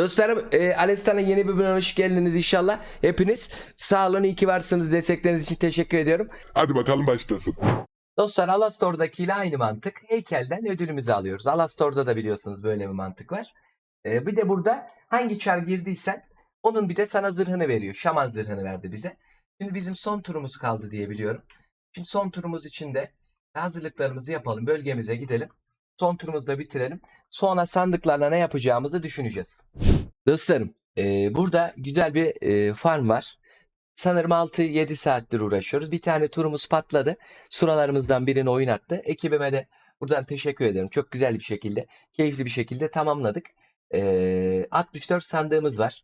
Dostlarım e, Alestar'ın yeni bir bölümüne hoş geldiniz inşallah. Hepiniz sağ olun iyi ki varsınız. Destekleriniz için teşekkür ediyorum. Hadi bakalım başlasın. Dostlar Alastor'dakiyle aynı mantık. Heykelden ödülümüzü alıyoruz. Alastor'da da biliyorsunuz böyle bir mantık var. E, bir de burada hangi çar girdiysen onun bir de sana zırhını veriyor. Şaman zırhını verdi bize. Şimdi bizim son turumuz kaldı diye biliyorum. Şimdi son turumuz için de hazırlıklarımızı yapalım. Bölgemize gidelim. Son turumuzu da bitirelim. Sonra sandıklarla ne yapacağımızı düşüneceğiz. Dostlarım e, burada güzel bir e, farm var. Sanırım 6-7 saattir uğraşıyoruz. Bir tane turumuz patladı. Suralarımızdan birini oyun attı. Ekibime de buradan teşekkür ederim. Çok güzel bir şekilde, keyifli bir şekilde tamamladık. E, 64 sandığımız var.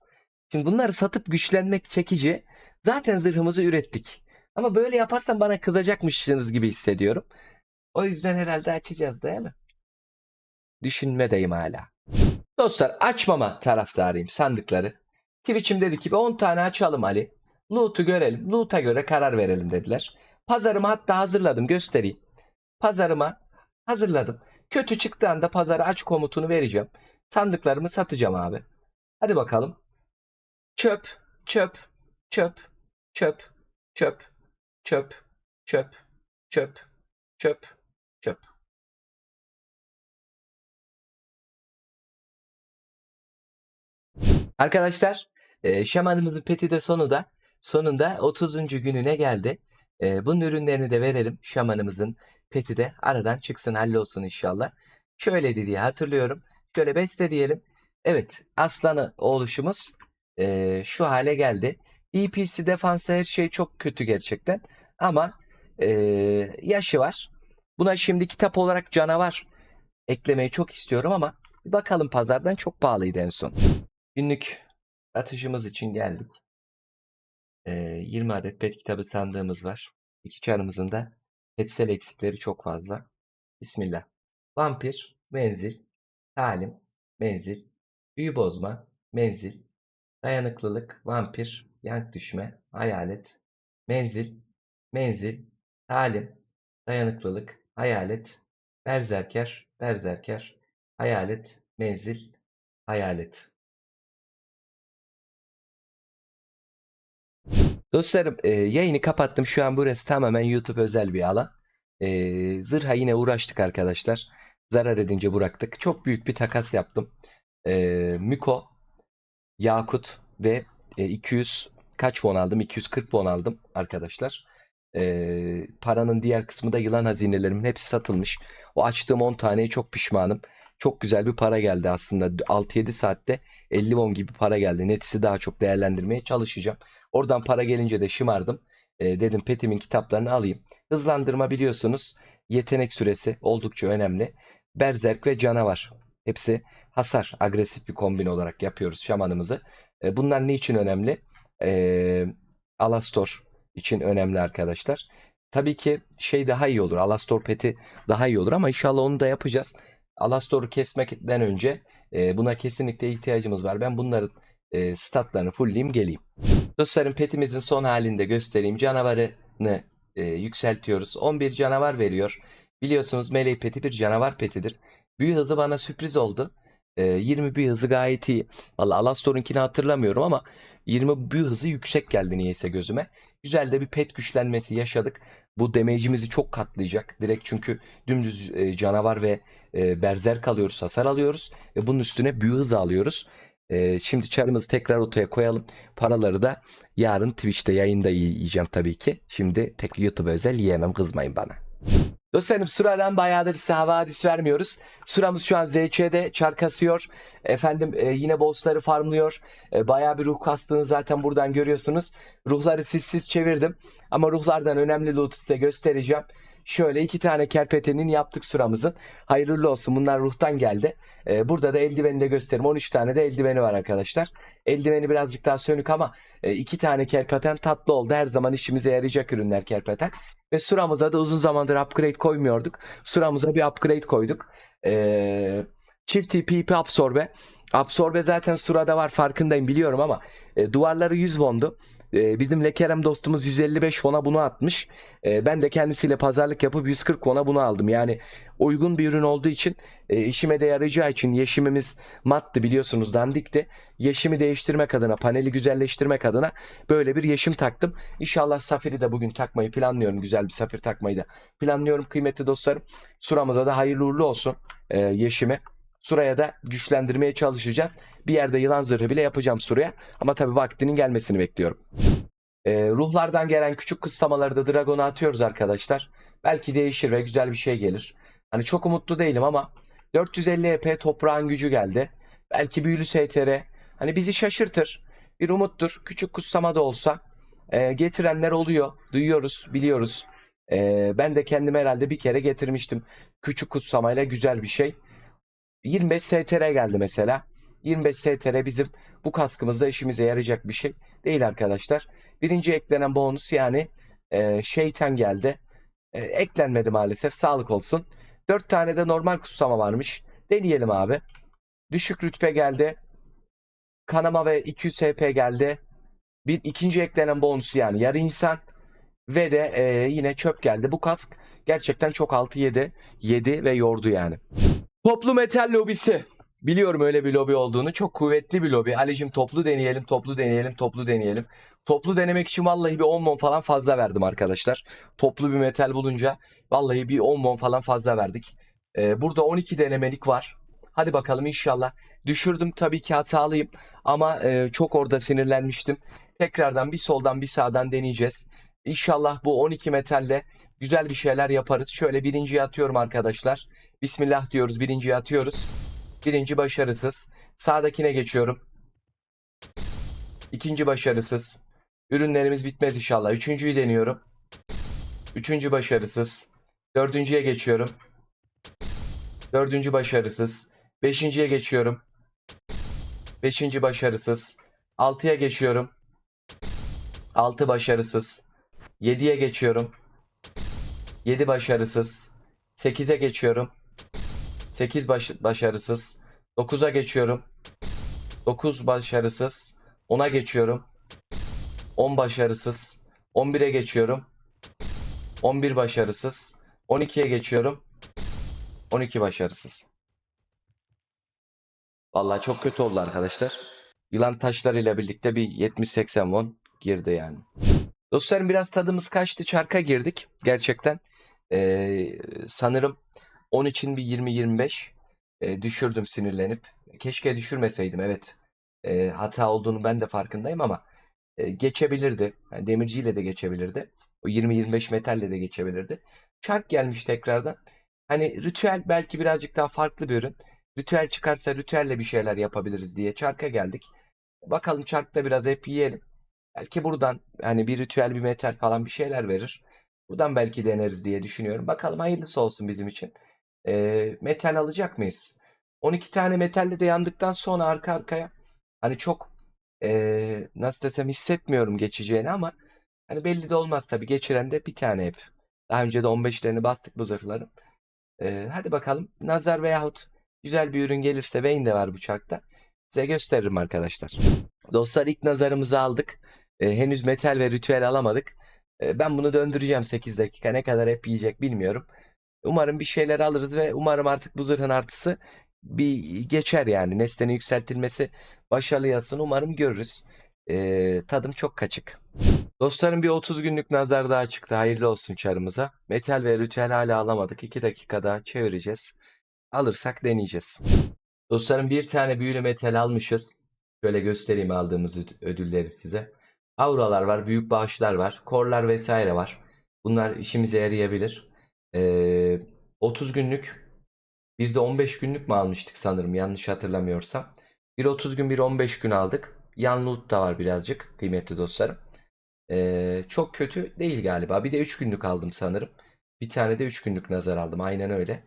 Şimdi bunları satıp güçlenmek çekici. Zaten zırhımızı ürettik. Ama böyle yaparsam bana kızacakmışsınız gibi hissediyorum. O yüzden herhalde açacağız değil mi? Düşünmedeyim hala. Dostlar açmama taraftarıyım sandıkları. Twitch'im dedi ki 10 tane açalım Ali. Loot'u görelim. Loot'a göre karar verelim dediler. Pazarımı hatta hazırladım göstereyim. Pazarıma hazırladım. Kötü çıktığında pazarı aç komutunu vereceğim. Sandıklarımı satacağım abi. Hadi bakalım. Çöp, çöp, çöp, çöp, çöp, çöp, çöp, çöp, çöp, çöp. Arkadaşlar e, şamanımızın peti de sonunda sonunda 30. gününe geldi. E, bunun ürünlerini de verelim. Şamanımızın peti de aradan çıksın hallolsun inşallah. Şöyle diye hatırlıyorum. Şöyle beste diyelim. Evet aslanı oluşumuz e, şu hale geldi. EPC defansı her şey çok kötü gerçekten. Ama e, yaşı var. Buna şimdi kitap olarak canavar eklemeyi çok istiyorum ama bakalım pazardan çok pahalıydı en son. Günlük atışımız için geldik. Ee, 20 adet pet kitabı sandığımız var. İki çarımızın da petsel eksikleri çok fazla. Bismillah. Vampir, menzil, talim, menzil, büyü bozma, menzil, dayanıklılık, vampir, yank düşme, hayalet, menzil, menzil, talim, dayanıklılık, hayalet, berzerker, berzerker, hayalet, menzil, hayalet. Dostlarım e, yayını kapattım. Şu an burası tamamen YouTube özel bir alan. E, zırha yine uğraştık arkadaşlar. Zarar edince bıraktık. Çok büyük bir takas yaptım. E, Miko, Yakut ve e, 200 kaç won aldım? 240 won aldım arkadaşlar. E, paranın diğer kısmı da yılan hazinelerimin hepsi satılmış. O açtığım 10 taneye çok pişmanım. Çok güzel bir para geldi aslında. 6-7 saatte 50 won gibi para geldi. Netisi daha çok değerlendirmeye çalışacağım. Oradan para gelince de şımardım. E, dedim Petim'in kitaplarını alayım. Hızlandırma biliyorsunuz yetenek süresi oldukça önemli. Berzerk ve canavar. Hepsi hasar, agresif bir kombin olarak yapıyoruz şamanımızı. E, bunlar niçin önemli? E, Alastor için önemli arkadaşlar. Tabii ki şey daha iyi olur. Alastor peti daha iyi olur ama inşallah onu da yapacağız. Alastor'u kesmekten önce e, buna kesinlikle ihtiyacımız var. Ben bunların e, statlarını fullleyeyim geleyim. Dostlarım petimizin son halinde göstereyim. Canavarını e, yükseltiyoruz. 11 canavar veriyor. Biliyorsunuz Melee peti bir canavar petidir. Büyü hızı bana sürpriz oldu. E, 20 büyü hızı gayet iyi. Valla Alastor'unkini hatırlamıyorum ama 20 büyü hızı yüksek geldi niyeyse gözüme. Güzel de bir pet güçlenmesi yaşadık. Bu damage'imizi çok katlayacak. Direkt çünkü dümdüz e, canavar ve e, berserk alıyoruz, hasar alıyoruz. Ve bunun üstüne büyü hızı alıyoruz. E, şimdi çarımızı tekrar ortaya koyalım. Paraları da yarın Twitch'te yayında yiyeceğim tabii ki. Şimdi tek YouTube özel yiyemem kızmayın bana. Dostlarım Sura'dan bayağıdır size havadis vermiyoruz. Suramız şu an ZC'de çar kasıyor. Efendim e, yine bossları farmlıyor. E, bayağı bir ruh kastığını zaten buradan görüyorsunuz. Ruhları sizsiz çevirdim. Ama ruhlardan önemli loot'u size göstereceğim. Şöyle iki tane kerpetenin yaptık suramızın. Hayırlı olsun bunlar ruhtan geldi. E, burada da eldiveni de göstereyim. 13 tane de eldiveni var arkadaşlar. Eldiveni birazcık daha sönük ama e, iki tane kerpeten tatlı oldu. Her zaman işimize yarayacak ürünler kerpeten. Ve suramıza da uzun zamandır upgrade koymuyorduk. Suramıza bir upgrade koyduk. Ee, çift TPP absorbe. Absorbe zaten surada var farkındayım biliyorum ama e, duvarları 100 wondu. Ee, bizim Lekerem dostumuz 155 fona bunu atmış. Ee, ben de kendisiyle pazarlık yapıp 140 fona bunu aldım. Yani uygun bir ürün olduğu için e, işime de yarayacağı için yeşimimiz mattı biliyorsunuz dandikti. Yeşimi değiştirmek adına paneli güzelleştirmek adına böyle bir yeşim taktım. İnşallah safiri de bugün takmayı planlıyorum. Güzel bir safir takmayı da planlıyorum kıymetli dostlarım. Suramıza da hayırlı uğurlu olsun e, yeşimi. Suraya da güçlendirmeye çalışacağız. Bir yerde yılan zırhı bile yapacağım Suraya. Ama tabii vaktinin gelmesini bekliyorum. Ee, ruhlardan gelen küçük kutsamaları da Dragon'a atıyoruz arkadaşlar. Belki değişir ve güzel bir şey gelir. Hani çok umutlu değilim ama 450 EP toprağın gücü geldi. Belki büyülü STR. Hani bizi şaşırtır. Bir umuttur. Küçük kutsama da olsa. Ee, getirenler oluyor. Duyuyoruz, biliyoruz. Ee, ben de kendim herhalde bir kere getirmiştim. Küçük kutsamayla güzel bir şey. 25 STR geldi mesela. 25 STR bizim bu kaskımızda işimize yarayacak bir şey değil arkadaşlar. Birinci eklenen bonus yani e, şeytan geldi. E, eklenmedi maalesef. Sağlık olsun. 4 tane de normal kutsama varmış. Deneyelim abi. Düşük rütbe geldi. Kanama ve 200 SP geldi. Bir ikinci eklenen bonus yani yarı insan ve de e, yine çöp geldi. Bu kask gerçekten çok altı yedi. Yedi ve yordu yani. Toplu metal lobisi. Biliyorum öyle bir lobi olduğunu. Çok kuvvetli bir lobi. Ali'cim toplu deneyelim, toplu deneyelim, toplu deneyelim. Toplu denemek için vallahi bir 10 mon falan fazla verdim arkadaşlar. Toplu bir metal bulunca vallahi bir 10 mon falan fazla verdik. Ee, burada 12 denemelik var. Hadi bakalım inşallah. Düşürdüm tabii ki hatalıyım. Ama e, çok orada sinirlenmiştim. Tekrardan bir soldan bir sağdan deneyeceğiz. İnşallah bu 12 metalle güzel bir şeyler yaparız. Şöyle birinciye atıyorum arkadaşlar. Bismillah diyoruz birinciye atıyoruz. Birinci başarısız. Sağdakine geçiyorum. İkinci başarısız. Ürünlerimiz bitmez inşallah. Üçüncüyü deniyorum. Üçüncü başarısız. Dördüncüye geçiyorum. Dördüncü başarısız. Beşinciye geçiyorum. Beşinci başarısız. Altıya geçiyorum. Altı başarısız. Yediye geçiyorum. Yedi başarısız. Sekize geçiyorum. 8 baş başarısız. 9'a geçiyorum. 9 başarısız. 10'a geçiyorum. 10 başarısız. 11'e geçiyorum. 11 başarısız. 12'ye geçiyorum. 12 başarısız. Vallahi çok kötü oldu arkadaşlar. Yılan taşlarıyla birlikte bir 70-80 won girdi yani. Dostlarım biraz tadımız kaçtı. Çarka girdik. Gerçekten. Ee, sanırım 10 için bir 20-25 e, düşürdüm sinirlenip. Keşke düşürmeseydim evet. E, hata olduğunu ben de farkındayım ama e, geçebilirdi. Yani demirciyle de geçebilirdi. O 20-25 metalle de geçebilirdi. Çark gelmiş tekrardan. Hani ritüel belki birazcık daha farklı bir ürün. Ritüel çıkarsa ritüelle bir şeyler yapabiliriz diye çarka geldik. Bakalım çarkta biraz hep yiyelim. Belki buradan hani bir ritüel bir metal falan bir şeyler verir. Buradan belki deneriz diye düşünüyorum. Bakalım hayırlısı olsun bizim için. E, metal alacak mıyız? 12 tane metalle de yandıktan sonra arka arkaya hani çok e, nasıl desem hissetmiyorum geçeceğini ama hani belli de olmaz tabii. Geçiren de bir tane hep. Daha önce de 15'lerini bastık bu zırhların. E, hadi bakalım. Nazar veyahut güzel bir ürün gelirse Vayne de var bu çarkta. Size gösteririm arkadaşlar. Dostlar ilk nazarımızı aldık. E, henüz metal ve ritüel alamadık. E, ben bunu döndüreceğim 8 dakika. Ne kadar hep yiyecek bilmiyorum. Umarım bir şeyler alırız ve umarım artık bu zırhın artısı bir geçer yani. Nesnenin yükseltilmesi başarılı yazsın. Umarım görürüz. Ee, tadım çok kaçık. Dostlarım bir 30 günlük nazar daha çıktı. Hayırlı olsun çarımıza. Metal ve ritüel hala alamadık. 2 dakikada çevireceğiz. Alırsak deneyeceğiz. Dostlarım bir tane büyülü metal almışız. Şöyle göstereyim aldığımız öd- ödülleri size. Auralar var, büyük bağışlar var, korlar vesaire var. Bunlar işimize yarayabilir. Ee, 30 günlük bir de 15 günlük mü almıştık sanırım yanlış hatırlamıyorsam. Bir 30 gün bir 15 gün aldık. Yan loot da var birazcık kıymetli dostlarım. Ee, çok kötü değil galiba. Bir de 3 günlük aldım sanırım. Bir tane de 3 günlük nazar aldım. Aynen öyle.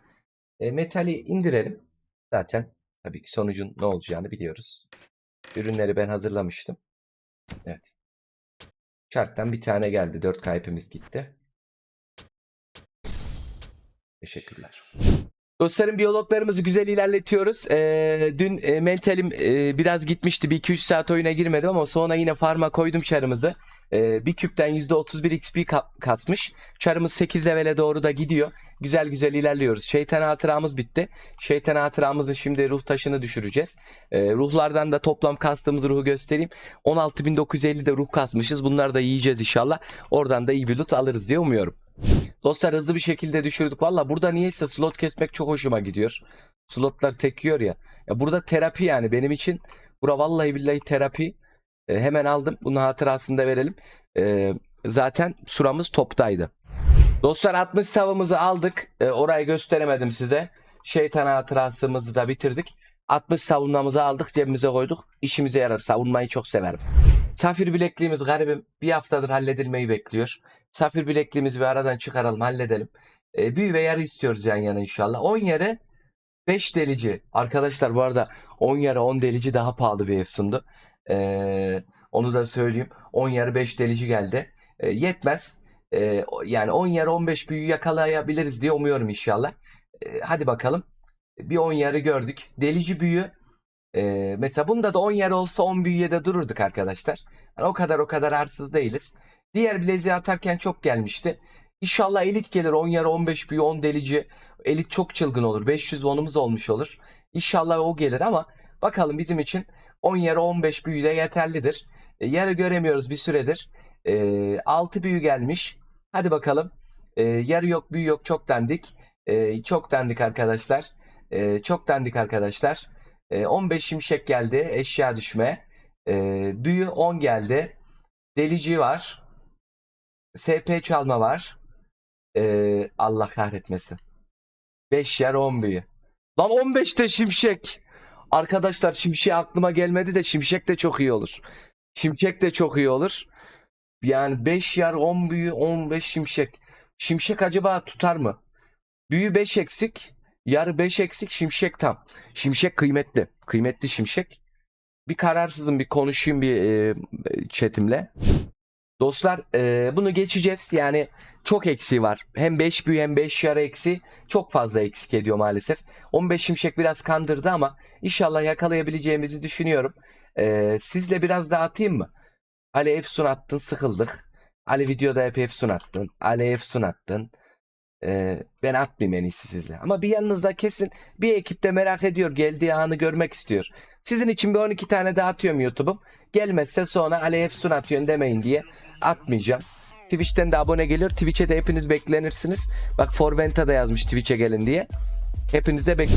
Ee, metali indirelim. Zaten tabii ki sonucun ne olacağını biliyoruz. Ürünleri ben hazırlamıştım. Evet. Çarktan bir tane geldi. 4 kaypimiz gitti. Teşekkürler. Dostlarım biyologlarımızı güzel ilerletiyoruz. Ee, dün e, mentalim e, biraz gitmişti. Bir 2-3 saat oyuna girmedim ama sonra yine farma koydum çarımızı. Ee, bir küpten %31 XP ka- kasmış. Çarımız 8 levele doğru da gidiyor. Güzel güzel ilerliyoruz. Şeytan hatıramız bitti. Şeytan hatıramızın şimdi ruh taşını düşüreceğiz. Ee, ruhlardan da toplam kastığımız ruhu göstereyim. 16.950 de ruh kasmışız. Bunları da yiyeceğiz inşallah. Oradan da iyi bir loot alırız diye umuyorum. Dostlar hızlı bir şekilde düşürdük. Valla burada niyeyse slot kesmek çok hoşuma gidiyor. Slotlar tekiyor ya. Ya burada terapi yani benim için. Bura vallahi billahi terapi. E, hemen aldım. Bunun hatırasını da verelim. E, zaten suramız toptaydı. Dostlar 60 savımızı aldık. E, orayı gösteremedim size. Şeytan hatırasımızı da bitirdik. 60 savunmamızı aldık cebimize koyduk. İşimize yarar. Savunmayı çok severim. Safir bilekliğimiz garibim bir haftadır halledilmeyi bekliyor. Safir bilekliğimizi bir aradan çıkaralım halledelim. E, büyü ve yarı istiyoruz yan yana inşallah. 10 yere 5 delici. Arkadaşlar bu arada 10 yere 10 delici daha pahalı bir efsundu. E, onu da söyleyeyim. 10 yarı 5 delici geldi. E, yetmez. E, yani 10 yarı 15 büyü yakalayabiliriz diye umuyorum inşallah. E, hadi bakalım. Bir 10 yarı gördük. Delici büyü. E, mesela bunda da 10 yarı olsa 10 büyüye de dururduk arkadaşlar. Yani o kadar o kadar arsız değiliz. Diğer bileziği atarken çok gelmişti. İnşallah elit gelir 10 yarı 15 büyü 10 delici. Elit çok çılgın olur. 500 bonumuz olmuş olur. İnşallah o gelir ama bakalım bizim için 10 yarı 15 büyü de yeterlidir. E, yarı göremiyoruz bir süredir. E, 6 büyü gelmiş. Hadi bakalım. E, yarı yok büyü yok çok dandik. E, çok dandik arkadaşlar. E, çok dandik arkadaşlar. E, 15 şimşek geldi eşya düşme. E, büyü 10 geldi. Delici var. SP çalma var. Ee, Allah kahretmesin. 5 yer 10 büyü. Lan 15'te şimşek. Arkadaşlar şimşek aklıma gelmedi de şimşek de çok iyi olur. Şimşek de çok iyi olur. Yani 5 yer 10 büyü 15 şimşek. Şimşek acaba tutar mı? Büyü 5 eksik. Yarı 5 eksik şimşek tam. Şimşek kıymetli. Kıymetli şimşek. Bir kararsızım bir konuşayım bir e, chatimle. Dostlar e, bunu geçeceğiz. Yani çok eksiği var. Hem 5 büyü hem 5 yarı eksi çok fazla eksik ediyor maalesef. 15 şimşek biraz kandırdı ama inşallah yakalayabileceğimizi düşünüyorum. E, sizle biraz daha atayım mı? Ali Efsun attın sıkıldık. Ali videoda hep Efsun attın. Ali Efsun attın. E, ben atmayayım en iyisi sizle. Ama bir yanınızda kesin bir ekipte merak ediyor. Geldiği anı görmek istiyor. Sizin için bir 12 tane daha atıyorum YouTube'um. Gelmezse sonra Ali Efsun atıyorsun demeyin diye atmayacağım. Twitch'ten de abone geliyor. Twitch'e de hepiniz beklenirsiniz. Bak Forventa da yazmış Twitch'e gelin diye. Hepiniz de bek...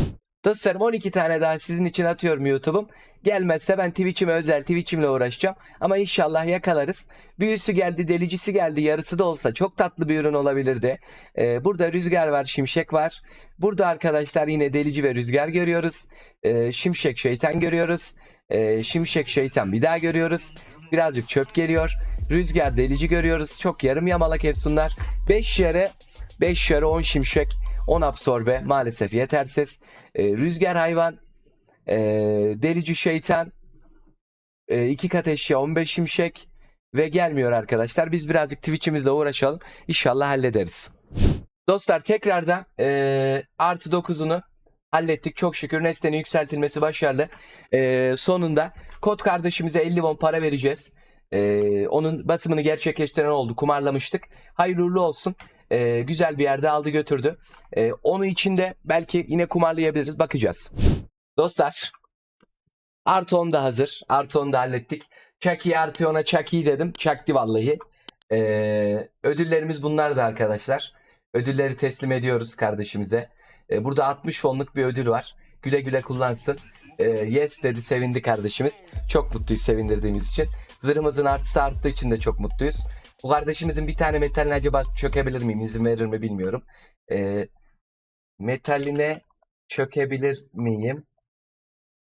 Dostlarım 12 tane daha sizin için atıyorum YouTube'um. Gelmezse ben Twitch'ime özel Twitch'imle uğraşacağım. Ama inşallah yakalarız. Büyüsü geldi, delicisi geldi, yarısı da olsa çok tatlı bir ürün olabilirdi. Ee, burada rüzgar var, şimşek var. Burada arkadaşlar yine delici ve rüzgar görüyoruz. Ee, şimşek şeytan görüyoruz. Ee, şimşek şeytan bir daha görüyoruz. Birazcık çöp geliyor. Rüzgar delici görüyoruz. Çok yarım yamalak efsunlar. 5 yere 5 yere 10 şimşek 10 absorbe maalesef yetersiz. Ee, rüzgar hayvan ee, delici şeytan ee, iki kat eşya 15 şimşek ve gelmiyor arkadaşlar. Biz birazcık Twitch'imizle uğraşalım. İnşallah hallederiz. Dostlar tekrardan ee, artı 9'unu hallettik. Çok şükür nesnenin yükseltilmesi başarılı. Ee, sonunda kod kardeşimize 50 won para vereceğiz. Ee, onun basımını gerçekleştiren oldu. Kumarlamıştık. Hayırlı olsun. Ee, güzel bir yerde aldı götürdü. Ee, onu içinde belki yine kumarlayabiliriz. Bakacağız. Dostlar artı 10 da hazır. Artı 10 da hallettik. Chucky artı 10'a Chucky dedim. Çaktı vallahi. Ee, ödüllerimiz bunlar da arkadaşlar. Ödülleri teslim ediyoruz kardeşimize. Ee, burada 60 fonluk bir ödül var. Güle güle kullansın. Ee, yes dedi sevindi kardeşimiz. Çok mutluyuz sevindirdiğimiz için. Zırhımızın artısı arttığı için de çok mutluyuz. Bu kardeşimizin bir tane metalini acaba çökebilir miyim? İzin verir mi bilmiyorum. Ee, metaline çökebilir miyim?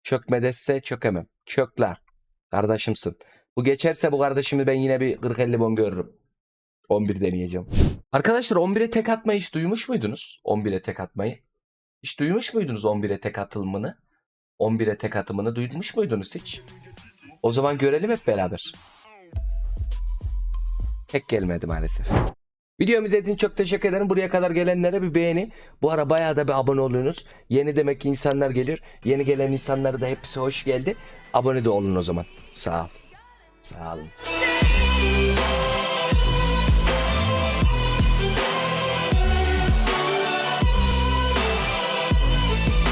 Çökmedesse çökemem. Çökla. Kardeşimsin. Bu geçerse bu kardeşimi ben yine bir 40-50 bon görürüm. 11 deneyeceğim. Arkadaşlar 11'e tek atmayı hiç duymuş muydunuz? 11'e tek atmayı. Hiç duymuş muydunuz 11'e tek atılımını? 11'e tek atımını duymuş muydunuz hiç? O zaman görelim hep beraber. Tek gelmedi maalesef. Videomu izlediğiniz çok teşekkür ederim. Buraya kadar gelenlere bir beğeni. Bu ara bayağı da bir abone oluyorsunuz. Yeni demek ki insanlar geliyor. Yeni gelen insanlara da hepsi hoş geldi. Abone de olun o zaman. Sağ ol. Sağ olun.